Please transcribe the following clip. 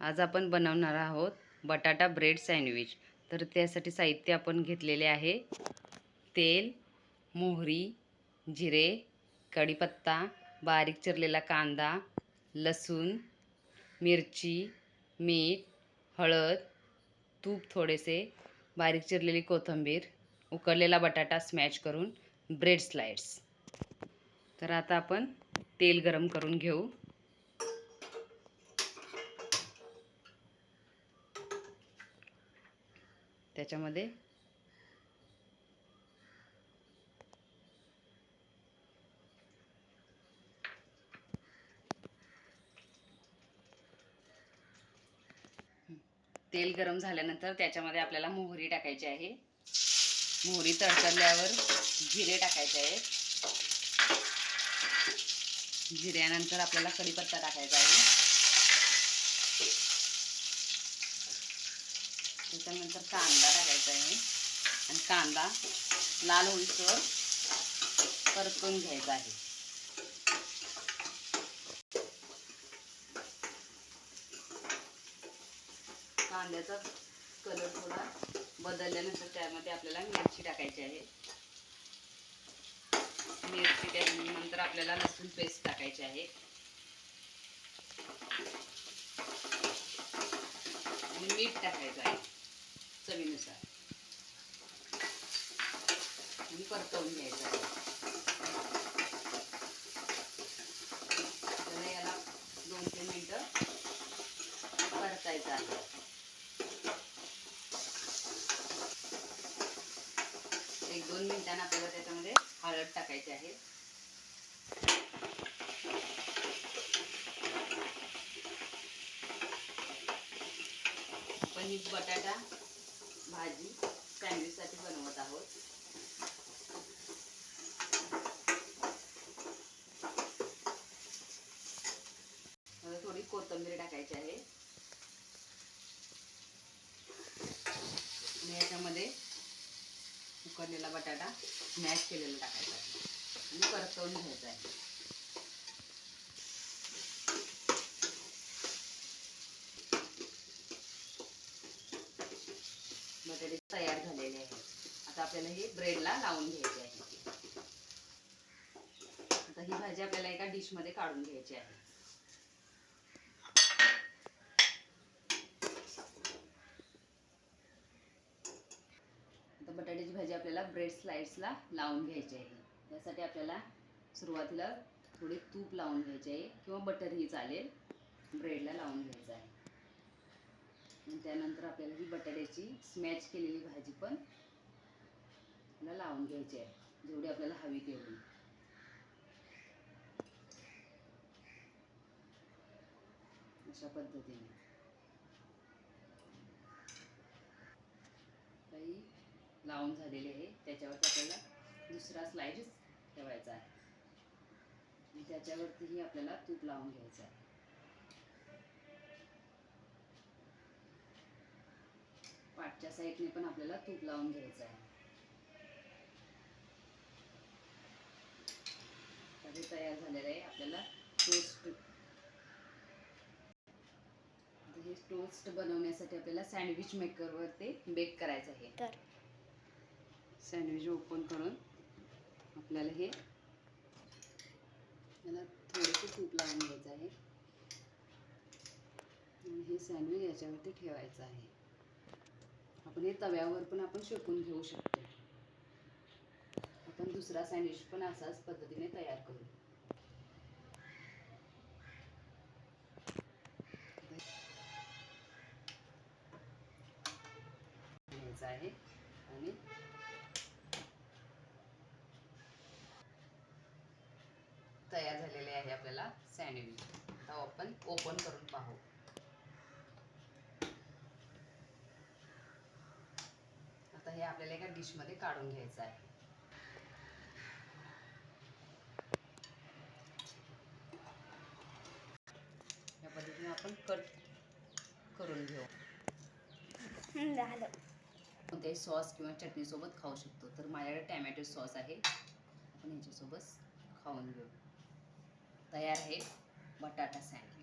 आज आपण बनवणार आहोत बटाटा ब्रेड सँडविच. तर त्यासाठी साहित्य आपण घेतलेले आहे. तेल मोहरी जिरे कढीपत्ता बारीक चिरलेला कांदा लसूण मिरची मीठ हळद तूप थोडेसे बारीक चिरलेली कोथिंबीर उकडलेला बटाटा स्मॅश करून ब्रेड स्लाइड्स. तर आता आपण तेल गरम करून घेऊ. त्याच्यामध्ये. तेल गरम झाल्यानंतर त्याच्यामध्ये आपल्याला मोहरी टाकायची आहे. मोहरी तडतडल्यावर जिरे टाकायचे आहे जिऱ्यानंतर आपल्याला कढीपत्ता टाकायचा आहे. त्याच्यानंतर कांदा टाकायचा आहे. आणि कांदा लाल होईसवर परतून घ्यायचा आहे. कांद्याचा कलर थोडा बदलल्यानंतर त्यामध्ये आपल्याला मिरची टाकायची आहे. मिरची त्यानंतर आपल्याला लसूण पेस्ट टाकायची आहे. मीठ टाकायचं आहे. चवीनुसार. आणि परतवून घ्यायचं त्याला याला दोन तीन मिनटं परतायचं आहे. एक दोन मिनिटांना आपल्याला त्याच्यामध्ये हळद टाकायची आहे. पनीर बटाटा भाजी सँडविचसाठी बनवत आहोत. थोडी कोथिंबीर टाकायची आहे. आणि याच्यामध्ये उकडलेला बटाटा मॅश केलेला टाकायचा आहे. आणि परतवून घ्यायचा आहे. बटाटे तयार झालेले आहे आता आपल्याला हे ब्रेडला लावून घ्यायचे आहे. आता ही भाजी आपल्याला एका डिशमध्ये काढून घ्यायची आहे. आता बटाट्याची भाजी आपल्याला ब्रेड स्लाइड्सला लावून घ्यायची आहे. यासाठी आपल्याला सुरुवातीला थोडे तूप लावून घ्यायचे आहे किंवा बटरही चालेल. ब्रेडला लावून घ्यायचं त्यानंतर आपल्याला ही बटाट्याची स्मॅच केलेली भाजी पण आपल्याला लावून घ्यायची आहे जेवढी आपल्याला हवी तेवढी. अशा पद्धतीने. काही लावून झालेले आहे त्याच्यावरती आपल्याला दुसरा स्लाइड ठेवायचा आहे. आणि त्याच्यावरतीही आपल्याला तूप लावून घ्यायचं आहे. पाठच्या साईडने पण आपल्याला तूप लावून घ्यायचं आहे. तर तयार झालेलं आहे. आपल्याला टोस्ट हे टोस्ट बनवण्यासाठी आपल्याला सँडविच मेकरवर ते बेक करायचं आहे. तर. सँडविच ओपन करून आपल्याला हे याला थोडेसे तूप लावून घ्यायचं आहे. आणि हे सँडविच याच्यावरती ठेवायचं आहे. आपण हे तव्यावर पण आपण शेकून घेऊ शकतो. आपण दुसरा सँडविच पण असाच पद्धतीने तयार करू. आहे आणि तयार झालेले आहे आपल्याला सँडविच आता आपण ओपन करून पाहू. आता हे आपल्याला एका डिशमध्ये काढून घ्यायचं आहे. या पद्धतीने आपण कट करून घेऊ. झालं. कोणत्याही सॉस किंवा चटणीसोबत खाऊ शकतो. तर माझ्याकडे टॅमॅटो सॉस आहे. आपण ह्याच्यासोबत खाऊन घेऊ. तयार आहे बटाटा सँडविच